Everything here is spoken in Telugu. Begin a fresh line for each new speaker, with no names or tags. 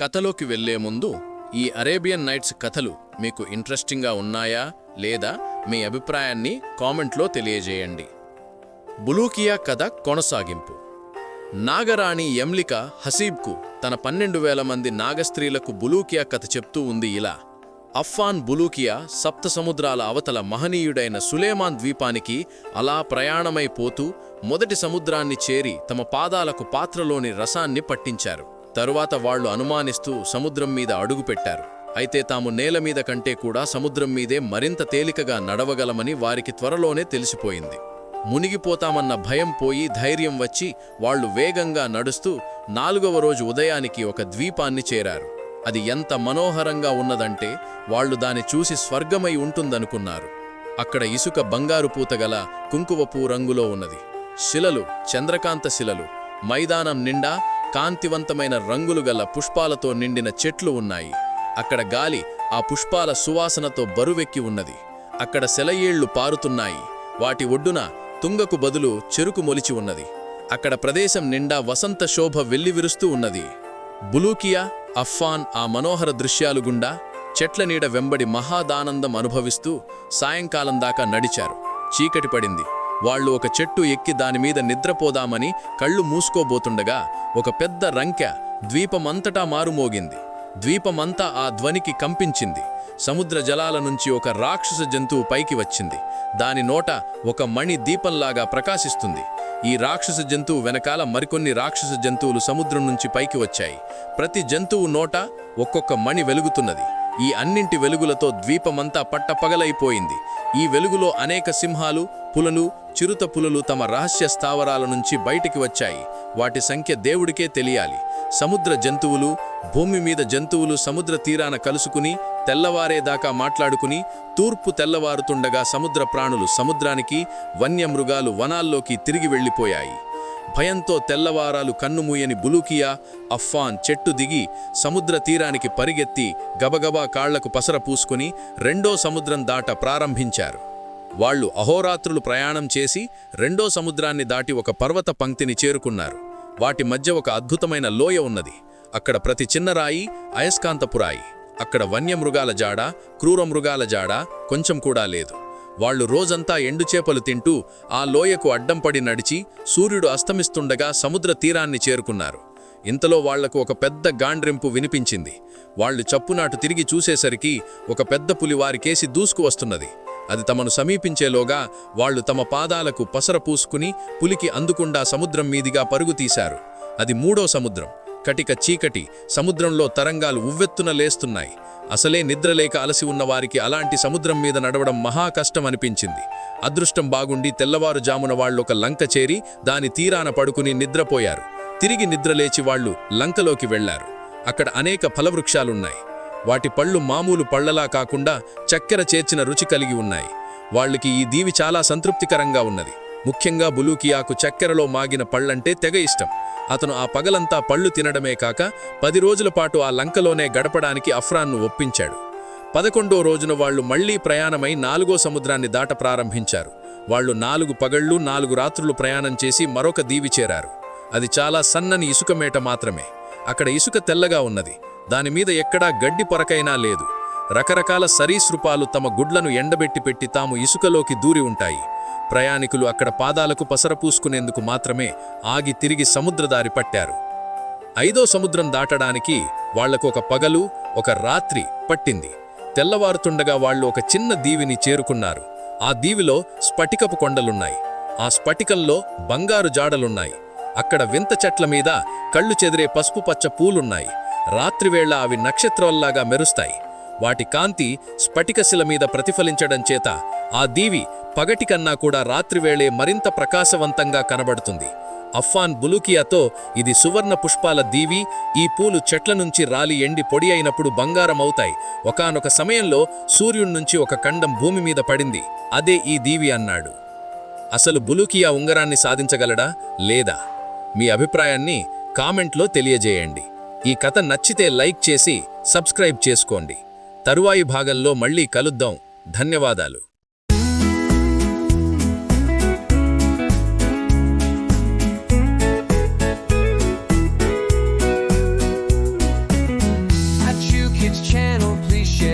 కథలోకి వెళ్ళే ముందు ఈ అరేబియన్ నైట్స్ కథలు మీకు ఇంట్రెస్టింగ్గా ఉన్నాయా లేదా మీ అభిప్రాయాన్ని కామెంట్లో తెలియజేయండి. బులూకియా కథ కొనసాగింపు. నాగరాణి యమ్లిక హసీబ్కు తన పన్నెండు వేల మంది నాగస్త్రీలకు బులూకియా కథ చెప్తూ ఉంది ఇలా అఫ్ఫాన్ బులూకియా సప్త సముద్రాల అవతల మహనీయుడైన సులేమాన్ ద్వీపానికి అలా ప్రయాణమైపోతూ మొదటి సముద్రాన్ని చేరి తమ పాదాలకు పాత్రలోని రసాన్ని పట్టించారు. తరువాత వాళ్ళు అనుమానిస్తూ సముద్రం మీద అడుగుపెట్టారు అయితే తాము నేల మీద కంటే కూడా సముద్రం మీదే మరింత తేలికగా నడవగలమని వారికి త్వరలోనే తెలిసిపోయింది. మునిగిపోతామన్న భయం పోయి ధైర్యం వచ్చి వాళ్ళు వేగంగా నడుస్తూ నాలుగవ రోజు ఉదయానికి ఒక ద్వీపాన్ని చేరారు. అది ఎంత మనోహరంగా ఉన్నదంటే వాళ్ళు దాని చూసి స్వర్గమై ఉంటుందనుకున్నారు. అక్కడ ఇసుక బంగారు పూతగల కుంకువపూ రంగులో ఉన్నది. శిలలు చంద్రకాంత శిలలు మైదానం నిండా కాంతివంతమైన రంగులు గల పుష్పాలతో నిండిన చెట్లు ఉన్నాయి. అక్కడ గాలి ఆ పుష్పాల సువాసనతో బరువెక్కి ఉన్నది. అక్కడ సెలయేళ్ళు పారుతున్నాయి. వాటి ఒడ్డున తుంగకు బదులు చెరుకు మొలిచి ఉన్నది. అక్కడ ప్రదేశం నిండా వసంత శోభ వెల్లివిరుస్తూ ఉన్నది. బులూకియా అఫ్ఫాన్ ఆ మనోహర దృశ్యాలు గుండా చెట్ల నీడ వెంబడి మహాదానందం అనుభవిస్తూ సాయంకాలం దాకా నడిచారు. చీకటి పడింది. వాళ్ళు ఒక చెట్టు ఎక్కి దానిమీద నిద్రపోదామని కళ్ళు మూసుకోబోతుండగా ఒక పెద్ద రంకె ద్వీపమంతటా మారుమోగింది. ద్వీపమంతా ఆ ధ్వనికి కంపించింది. సముద్ర జలాల నుంచి ఒక రాక్షస జంతువు పైకి వచ్చింది. దాని నోట ఒక మణి దీపంలాగా ప్రకాశిస్తుంది. ఈ రాక్షస జంతువు వెనకాల మరికొన్ని రాక్షస జంతువులు సముద్రం నుంచి పైకి వచ్చాయి. ప్రతి జంతువు నోట ఒక్కొక్క మణి వెలుగుతున్నది. ఈ అన్నింటి వెలుగులతో ద్వీపమంతా పట్టపగలైపోయింది. ఈ వెలుగులో అనేక సింహాలు పులలు చిరుత పులులు తమ రహస్య స్థావరాల నుంచి బయటికి వచ్చాయి. వాటి సంఖ్య దేవుడికే తెలియాలి. సముద్ర జంతువులు భూమి మీద జంతువులు సముద్ర తీరాన కలుసుకుని తెల్లవారేదాకా మాట్లాడుకుని తూర్పు తెల్లవారుతుండగా సముద్ర ప్రాణులు సముద్రానికి వన్యమృగాలు వనాల్లోకి తిరిగి వెళ్ళిపోయాయి. భయంతో తెల్లవారాలు కన్నుమూయని బులూకియా అఫ్ఫాన్ చెట్టు దిగి సముద్ర తీరానికి పరిగెత్తి గబగబా కాళ్ళకు పసర పూసుకుని రెండో సముద్రం దాట ప్రారంభించారు. వాళ్ళు అహోరాత్రులు ప్రయాణం చేసి రెండో సముద్రాన్ని దాటి ఒక పర్వత పంక్తిని చేరుకున్నారు. వాటి మధ్య ఒక అద్భుతమైన లోయ ఉన్నది. అక్కడ ప్రతి చిన్న రాయి అయస్కాంతపురాయి అక్కడ వన్యమృగాల జాడ క్రూరమృగాల జాడ కొంచెం కూడా లేదు. వాళ్ళు రోజంతా ఎండుచేపలు తింటూ ఆ లోయకు అడ్డం పడి నడిచి సూర్యుడు అస్తమిస్తుండగా సముద్ర తీరాన్ని చేరుకున్నారు. ఇంతలో వాళ్ళకు ఒక పెద్ద గాండ్రింపు వినిపించింది. వాళ్ళు చప్పునాటు తిరిగి చూసేసరికి ఒక పెద్ద పులి వారికేసి దూసుకు వస్తున్నది. అది తమను సమీపించేలోగా వాళ్ళు తమ పాదాలకు పసర పూసుకుని పులికి అందుకుండా సముద్రం మీదిగా పరుగుతీశారు అది మూడో సముద్రం. కటిక చీకటి సముద్రంలో తరంగాలు ఉవ్వెత్తున లేస్తున్నాయి. అసలే నిద్రలేక అలసి ఉన్నవారికి అలాంటి సముద్రం మీద నడవడం మహా కష్టం అనిపించింది. అదృష్టం బాగుండి తెల్లవారుజామున వాళ్ళొక లంక చేరి దాని తీరాన పడుకుని నిద్రపోయారు. తిరిగి నిద్రలేచి వాళ్ళు లంకలోకి వెళ్ళారు అక్కడ అనేక ఫలవృక్షాలున్నాయి. వాటి పళ్ళు మామూలు పళ్ళలా కాకుండా చక్కెర చేర్చిన రుచి కలిగి ఉన్నాయి. వాళ్ళకి ఈ దీవి చాలా సంతృప్తికరంగా ఉన్నది. ముఖ్యంగా బులూకియాకు చక్కెరలో మాగిన పళ్ళంటే తెగ ఇష్టం. అతను ఆ పగలంతా పళ్ళు తినడమే కాక పది రోజుల పాటు ఆ లంకలోనే గడపడానికి అఫ్రాన్ను ఒప్పించాడు. పదకొండో రోజున వాళ్ళు మళ్ళీ ప్రయాణమై నాలుగో సముద్రాన్ని దాట ప్రారంభించారు. వాళ్ళు నాలుగు పగళ్ళు నాలుగు రాత్రులు ప్రయాణం చేసి మరొక దీవి చేరారు. అది చాలా సన్నని ఇసుక మేట మాత్రమే. అక్కడ ఇసుక తెల్లగా ఉన్నది. దానిమీద ఎక్కడా గడ్డి పొరకైనా లేదు. రకరకాల సరీసృపాలు తమ గుడ్లను ఎండబెట్టి పెట్టి తాము ఇసుకలోకి దూరి ఉంటాయి. ప్రయాణికులు అక్కడ పాదాలకు పసరపూసుకునేందుకు మాత్రమే ఆగి తిరిగి సముద్రదారి పట్టారు. ఐదో సముద్రం దాటడానికి వాళ్ళకు ఒక పగలు ఒక రాత్రి పట్టింది. తెల్లవారుతుండగా వాళ్ళు ఒక చిన్న దీవిని చేరుకున్నారు. ఆ దీవిలో స్ఫటికపు కొండలున్నాయి. ఆ స్ఫటికంలో బంగారు జాడలున్నాయి. అక్కడ వింత చెట్ల మీద కళ్ళు చెదిరే పసుపు పచ్చ పూలున్నాయి. రాత్రివేళ అవి నక్షత్రాల్లాగా మెరుస్తాయి. వాటి కాంతి స్ఫటికశిల మీద ప్రతిఫలించడం చేత ఆ దీవి పగటి కన్నా కూడా రాత్రివేళే మరింత ప్రకాశవంతంగా కనబడుతుంది. అఫ్ఫాన్ బులుకియాతో ఇది సువర్ణ పుష్పాల దీవి ఈ పూలు చెట్ల నుంచి రాలి ఎండి పొడి అయినప్పుడు బంగారమవుతాయి. ఒకనొక సమయంలో సూర్యుడి నుంచి ఒక ఖండం భూమి మీద పడింది. అదే ఈ దీవి అన్నాడు. అసలు బులుకియా ఉంగరాన్ని సాధించగలడా? లేదా? మీ అభిప్రాయాన్ని కామెంట్లో తెలియజేయండి. ఈ కథ నచ్చితే లైక్ చేసి సబ్స్క్రైబ్ చేసుకోండి. తరువాయి భాగంలో మళ్ళీ కలుద్దాం. ధన్యవాదాలు.